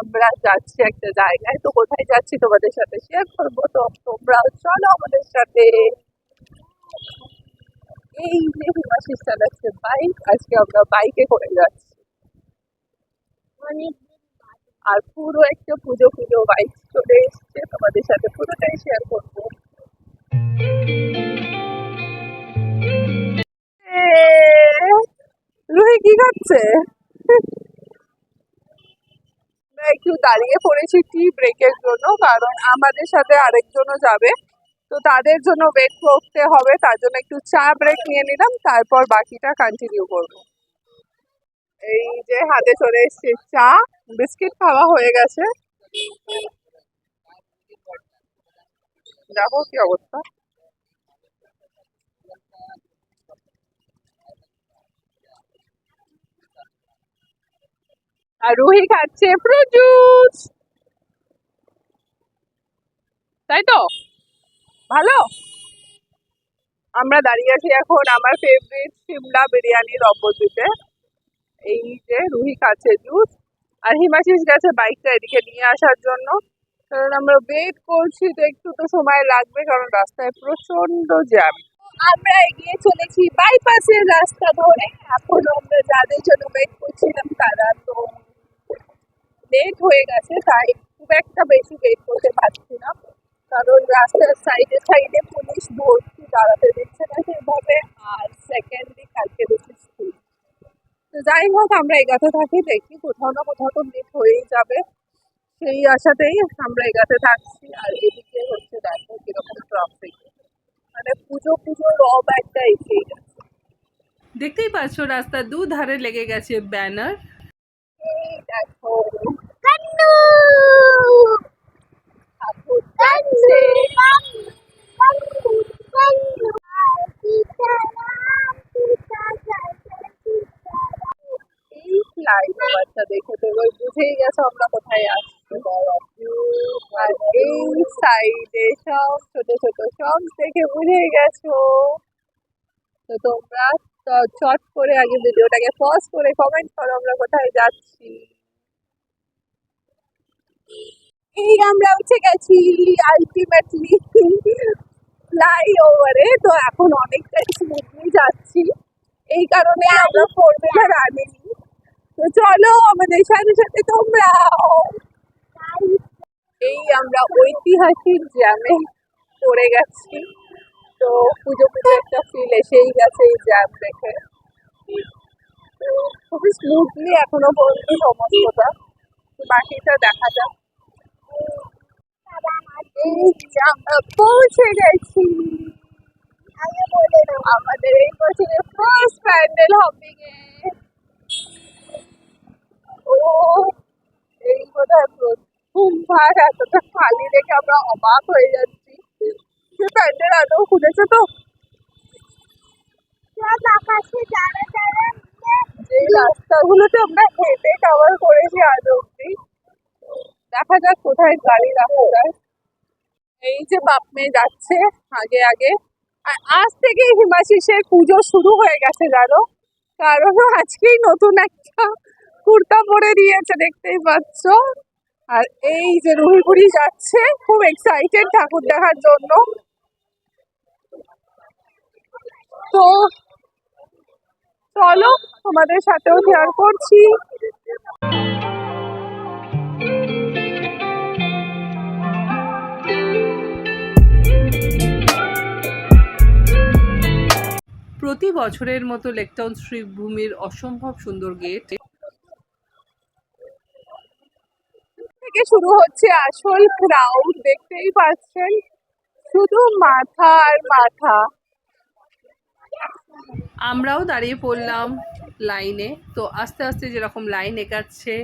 আমরা যাচ্ছি একটা জায়গায়, তো কোথায় যাচ্ছি তোমাদের সাথে শেয়ার করব? তো তোমরা চলো আমাদের সাথে। এই যে হিমাশিস চালাচ্ছে বাইক আজকে আমরা বাইকে করে যাচ্ছি। আর পুরো একটা পুজো পুজো বাইক চলে এসছে, তোমাদের সাথে পুরোটাই শেয়ার করব। রুহি কি করছে? আমরা একটু দাঁড়িয়ে পড়েছি টি ব্রেকের জন্য, কারণ আমাদের সাথে আরেকজনও যাবে। তো তাদের জন্য ওয়েট করতে হবে, তার জন্য একটু চা ব্রেক নিয়ে নিলাম, তারপর বাকিটা কন্টিনিউ করব। এই যে হাতে চলে এসছে চা, বিস্কিট খাওয়া হয়ে গেছে। দেখো কি অবস্থা? আর রুহি খাচ্ছে ফ্রুট জুস তাই তো? ভালো? আমরা দাঁড়িয়ে আছি এখন আমার ফেভারিট সিমলা বিরিয়ানির অপোজিটে এই যে রুহি খাচ্ছে জুস আর হিমাশিস গেছে বাইকটা এদিকে নিয়ে আসার জন্য। কারণ আমরা ওয়েট করছি তো একটু তো সময় লাগবে, কারণ রাস্তায় প্রচণ্ড জ্যাম আমরা এগিয়ে চলেছি বাইপাসের রাস্তা ধরে। এখন আমরা যাদের জন্য ওয়েট করছিলাম তারা তো লেট হয়ে গেছে তাই খুব একটা বেশি ওয়েট করতে পারছি না। কারণ রাস্তার সাইডে সাইডে পুলিশ ভর্তি দাঁড়াতে দিচ্ছে না সেভাবে আর সেকেন্ডলি কালকে বেশি স্কুল তো যাই হোক আমরা এগাতে থাকি দেখি কোথাও না কোথাও তো লেট হয়েই যাবে। সেই আশাতেই আমরা এগাতে থাকছি আর এদিকে হচ্ছে দেখো কীরকম ট্রাফিক মানে পুজো পুজো রব একটা এসেই গেছে। দেখতেই পাচ্ছ রাস্তার দুধারে লেগে গেছে ব্যানার এই দেখো। বুঝেই আমরা কোথায় এই সাইডে সব ছোট ছোট সব দেখে বুঝেই গেছো তো তোমরা চট করে আগে ভিডিওটাকে পজ করে কমেন্ট করো আমরা কোথায় যাচ্ছি এই আমরা উঠে গেছি আলটিমেটলি ফ্লাইওভারে তো এখন অনেকটাই স্মুথলি যাচ্ছি। এই কারণে আমরা ফোর হুইলার আনিনি। তো চলো, আমাদের সাথে সাথে তোমরাও এই আমরা ঐতিহাসিক জ্যামে পড়ে গেছি। তো পুজো পুজো একটা ফিল এসেই গেছে এই জ্যাম দেখে। খুবই স্মুথলি এখনও পর্যন্ত সমস্তটা। বাকিটা দেখা যাক। পৌঁছে গেছি আগে বলে আমাদের এই বছরের ফার্স্ট প্যান্ডেল হপিং ও এই বোধহয় প্রথমবার এতটা খালি দেখে আমরা অবাক হয়ে যাচ্ছি সে প্যান্ডেল আদৌ খুলেছে তো আকাশে যারা যারা যে রাস্তাগুলোতে আমরা হেঁটে কভার করেছি আজ অব্দি দেখা যাক কোথায় গাড়ি রাখা যায় এই যে বাপ মেয়ে যাচ্ছে আগে আগে। আর আজ থেকেই হিমাশিসের পুজো শুরু হয়ে গেছে, জানো? কারণ আজকেই নতুন একটা কুর্তা পরে দিয়েছে, দেখতেই পাচ্ছ? আর এই যে রুহিপুরি যাচ্ছে, খুব এক্সাইটেড ঠাকুর দেখার জন্য। তো চলো তোমাদের সাথেও শেয়ার করছি। প্রতি বছরের মতো লেকটাউন শ্রীভূমির অসম্ভব সুন্দর গেট। থেকে শুরু হচ্ছে আসল ক্রাউড দেখতেই পাচ্ছেন? শুধু মাথা আর মাথা। আমরাও দাঁড়িয়ে পড়লাম লাইনে। তো আস্তে আস্তে যেরকম লাইন এগাচ্ছে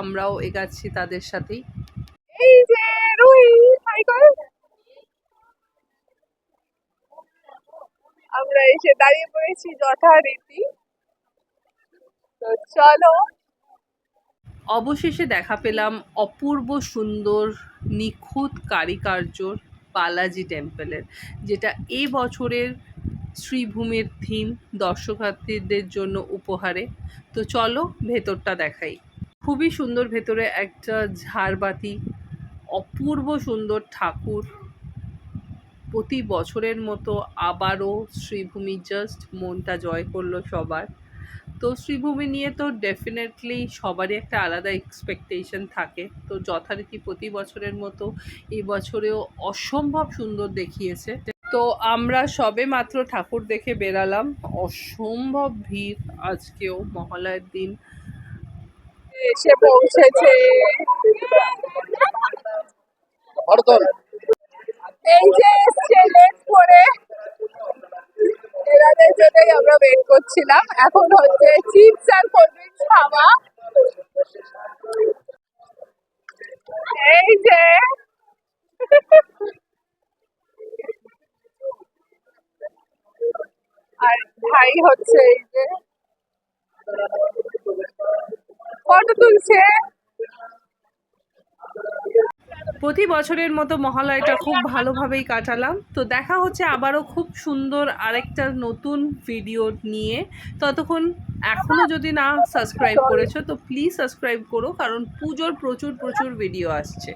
আমরাও এগাচ্ছি তাদের সাথেই। এই যে রুই হাই আমরা এসে দাঁড়িয়ে পড়েছি যথারীতি। চলো। অবশেষে দেখা পেলাম অপূর্ব সুন্দর নিখুঁত কারিকার্যর বালাজি টেম্পলের, যেটা এই বছরের শ্রীভূমির থিম দর্শকার্থীদের জন্য উপহারে। তো চলো ভেতরটা দেখাই। খুবই সুন্দর ভেতরে একটা ঝাড়বাতি, অপূর্ব সুন্দর ঠাকুর প্রতি বছরের মতো আবারও শ্রীভূমি জাস্ট মনটা জয় করল সবার। তো শ্রীভূমি নিয়ে তো ডেফিনেটলি সবারই একটা আলাদা এক্সপেকটেশন থাকে। তো যথারীতি প্রতি বছরের মতো এই বছরেও অসম্ভব সুন্দর দেখিয়েছে। তো আমরা সবে মাত্র ঠাকুর দেখে বেরালাম। অসম্ভব ভিড় আজকেও মহালয়ের দিন। এসে পৌঁছেছে এই যে এসছে লেট করে এনাদের ওয়েট করছিলাম। এখন হচ্ছে চিপস আর কোল্ড ড্রিঙ্কস খাওয়া। এই যে। আর ভাই হচ্ছে এই যে। ফটো তুলছে। প্রতি বছরের মতো মহালয়টা খুব ভালোভাবেই কাটালাম। তো দেখা হচ্ছে আবারও খুব সুন্দর আরেকটা নতুন ভিডিও নিয়ে। ততক্ষণ এখনও যদি না সাবস্ক্রাইব করেছ, তো প্লিজ সাবস্ক্রাইব করো, কারণ পুজোর প্রচুর প্রচুর ভিডিও আসছে।